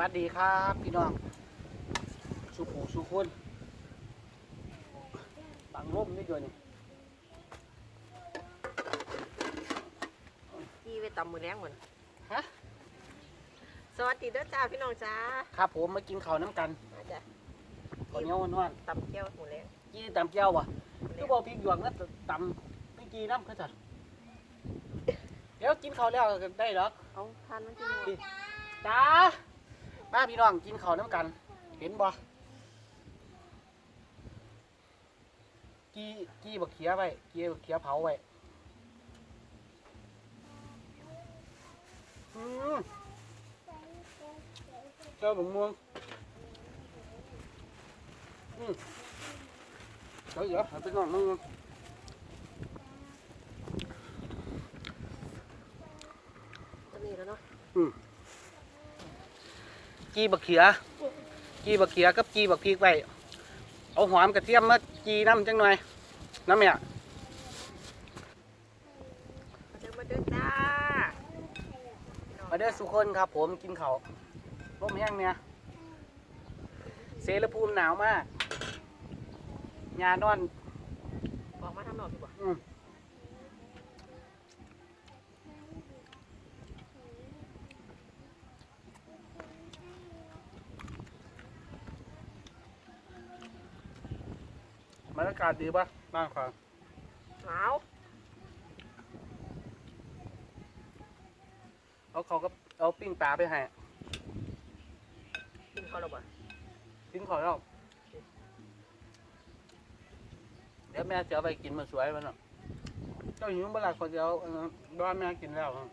วัสดีครับพี่น้องสุขูสุคุณบังร่มนี่ด้วยนี่จี้ไปตำมือแรงเหมือนฮะสวัสดีเด้อจ้าพี่น้องจ้าครับผมมากินข้าวน้ำกันมาจ้ะข้าวเหนียวน้วนตำแก้วหมูแรงๆยี่ตำแก้ววะคือบอกพริกหยวกนั่นตำไม่กี่น้ำก็จัดเดี๋ยวกินข้าวแล้วก็ได้หรอกเอาทานมันกินหมดจ้า มาพี่น้องกินข้าวน้ำกัน เห็นบ่กี้กี้บักเขียไว้กี้บักเขียเผาไว้ืมเจ้าบักม่วงอืมเดี๋ยวเดี๋ยวไปนอนมึง จะมีแล้วเนาะ กี้บักเขียกี้บักเขียกับกี้บักพริกไว้เอาหอมกระเทียมมาจีน้ำจังหน่อยน้ำเนี่ยมาเด้อมาเด้อจ้ามาเด้อสุคนครับ ผมกินเขาวร่มแห้งเนี่ยเซรภูมิหนาวมากยานอนออกมาทำหนอกดีกว่า รรยากาศดีปะบ้านขวางหนาวเอาเขาก็เอาปิ้งปลาไปให้กินข้าวแล้วบ่กินขอแล้วเดี๋ยวแม่จะเอาไปกินมาสวยมันเนาะเจ้าหญิงเวลาคนจะเอาอันนั้นบ้านแม่กินแล้วเนาะ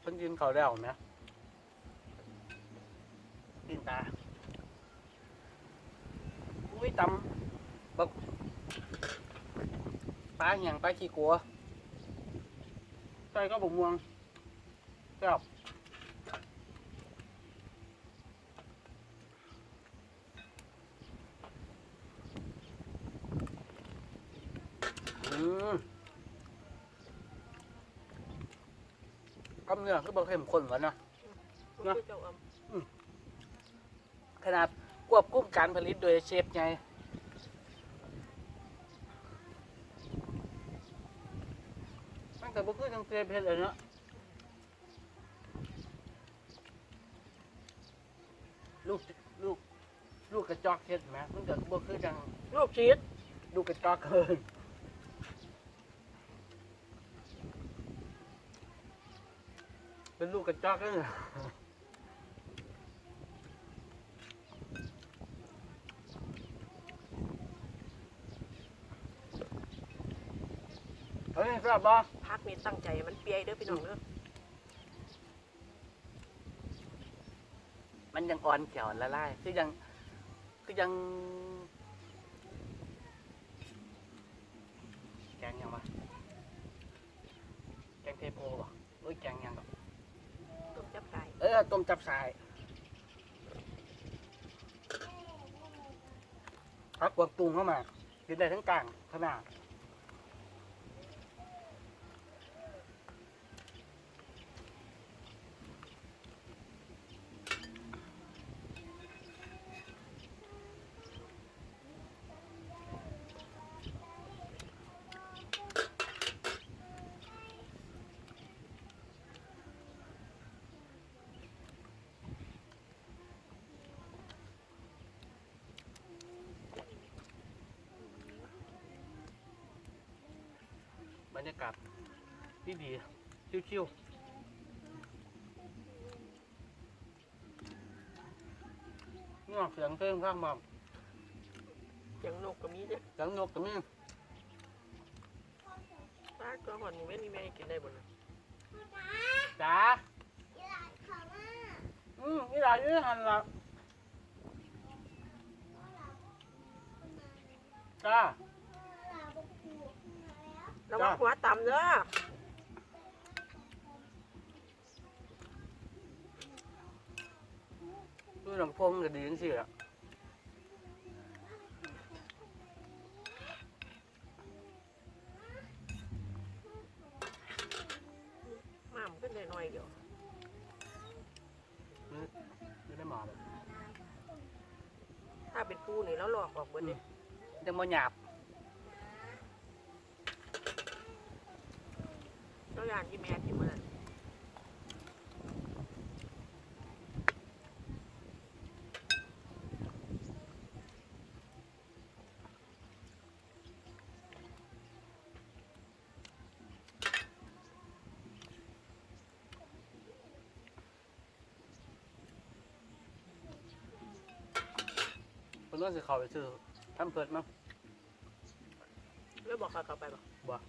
เพิ่นกินเขาวแล้วไหมปิ้งปลาอุ้ย ตำบักปลาเหี่ยงปลาขี้กัวใส่ก็บุกม่วงแซ่บอืมกำเนื้อคือบางเข้มข้นวะเนาะคุณคือเจ้าอมขนาดควบคุมการผลิตโดยเชฟไง แต่บุคือจังเซเพชรเลยเนาะลูกลูกลูกกระจอกเฮ็ดไหมมันเกิดบุคือจังลูกชีสลูกกระจอกเกินเป็นลูกกระจอกเลยเหรอเฮ้ยครับบ อพักนี่ตั้งใจมันเปียเด้อพี่น้องเด้อมันยังอ่อนแขวละลายคือยังคือยังแกงยังวะแกงเทโพวะเอ้ยแกงยังวะต้มจับไก่เออต้มจับสายพักกวางตุงเข้ามากินได้ทั้งกลางขางหนาด บรรยากาศที่ดีชิวๆนี่ออกเสียงเพลงข้างบ้านเสียงนกก็มีเด้อเสียงนกก็มีปลาตัวหอนนี่แม่นี่แม่กินได้บ่ล่ะจ๋าอืมนี่หลานอยู่ในหันละจ้า ระวังหัวต่ำเด้อดูลำโพงก็ดีจังสิอะน้ำขึ้นได้หน่อยเดียวถ้าเป็นปูนี่แล้วหลอกออกเบิดเลยยังบ่หยาบ แล้ว ยานที่แม่ที่มาเพิ่นว่าสิเข้าไปซื้อทำเพิดมั้งแล้วบอกเขาเข้าไปบอก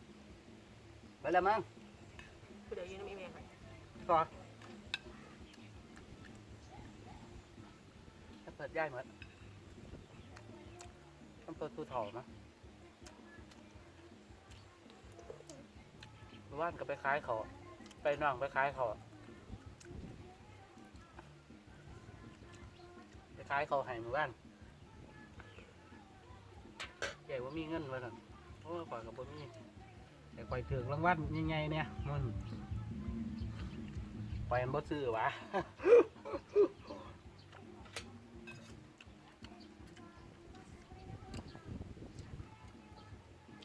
ไปแล้วมั้ง ผู้ใดอยืนไม่แม่ค่ะต่อทำเพิดย่ายหมดทำเพิดตู้เฒ่ามั้งเมื่อวานก็ไปขายเขาไปน้องไปขายเขาไปขายเขาวให้หมู่บ้านใหญ่ว่ามีเงินไว้ก่อนโอ้ปล่อยกับบ่มี แต่ปล่อยถึงรางวัลยังไงเนี่ยมันปล่อยมันบ่ซื้อวะ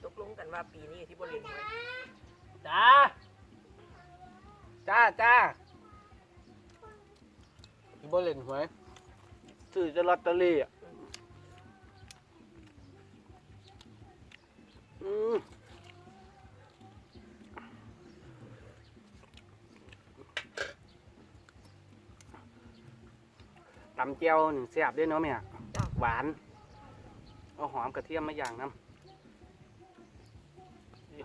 ตกลงกันว่าปีนี้ที่บริเวณหวยจ้า จ้าจ้าที่บ่เล่นหวยซื้อจะลอตเตอรี่อะอืม ตำเจียวนี่แซ่บด้วยเนาะแม่จ้าหวาน เอาหอมกระเทียมมาอย่างน้ำ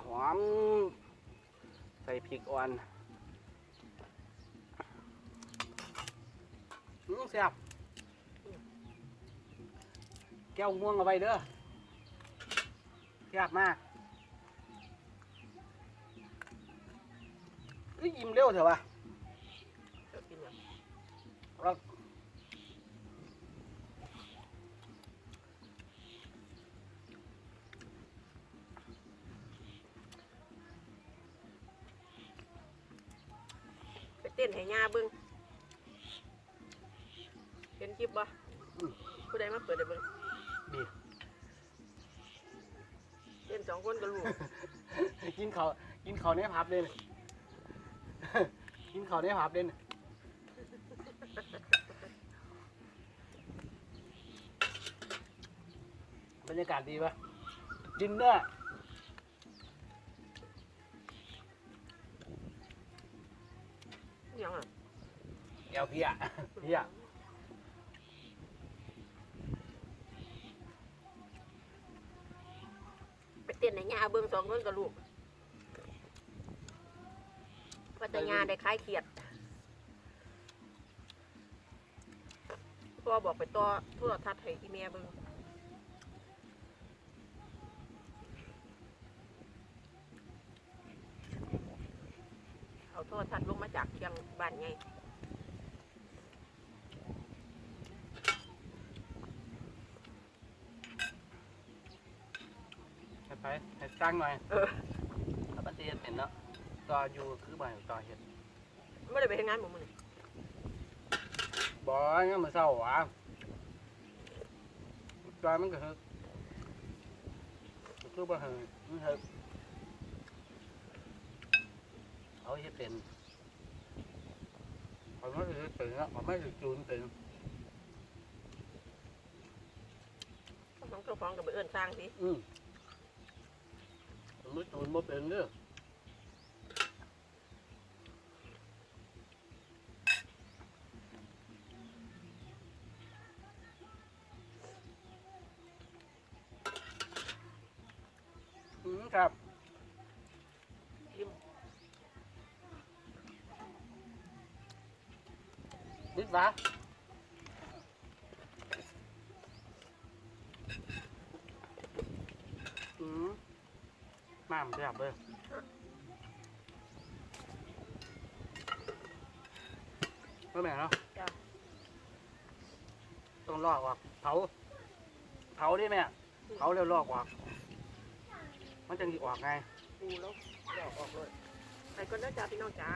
หอม ใส่พริกอ่อนอืมแซ่บแก้วม่วงเอาไว้เด้อแซ่บมากเอ้ยอิ่มเร็วเถอะวะ เต้นให้ย่าเบิ้งเห็นคลิปบ่ผู้ใดมาเปิดได้เบิ้งดีเต้นสองคนกับลูกกินเขาวกินเขาวในพับเลยกินเขาวในพับเลยบรรยากาศดีปะดินเนอร์ แก้วเพียเพียไปเต้นให้ย่าเบิ้งสองคนกับลูกว่าแต่ย่าได้คล้ายเขียดพ่อบอกไปต่อโทรทัศน์ให้อีเมียเบิ้งเอาโทรทัศน์ลงมาจากเชียงบ้านไง ให้ ไปให้ตั้งหน่อยเออถ้าปฏิเสธเป็นเนาะต่ออยู่คือบ่อยต่อเห็ดไม่ได้ไปทำงานหมู่มึงนี่บอยงั้นมันเศร้าหวะจอยมันก็เฮ็ดคือบ่เฮ็ดมันเฮ็ดเอาเฮ็ดเป็นเขาไม่ได้เป็นเนาะเขาไม่ได้จูนเป็นต้องเจ้าของกับไปเอิ้นสร้างสิอืม มือตูนมาเป็นเนี่ยอืมครับบิ๊กบ้าวะอืม น้ำแซ่บเลยไม่แม่นเนาะจ้ะ ต้องลอกออกเผา เผาดิแม่ เผาแล้วลอกออก มันจังสิออกไงดูแล้วดอกออกเลยไปก่อนนะจ้าพี่น้องจ๋า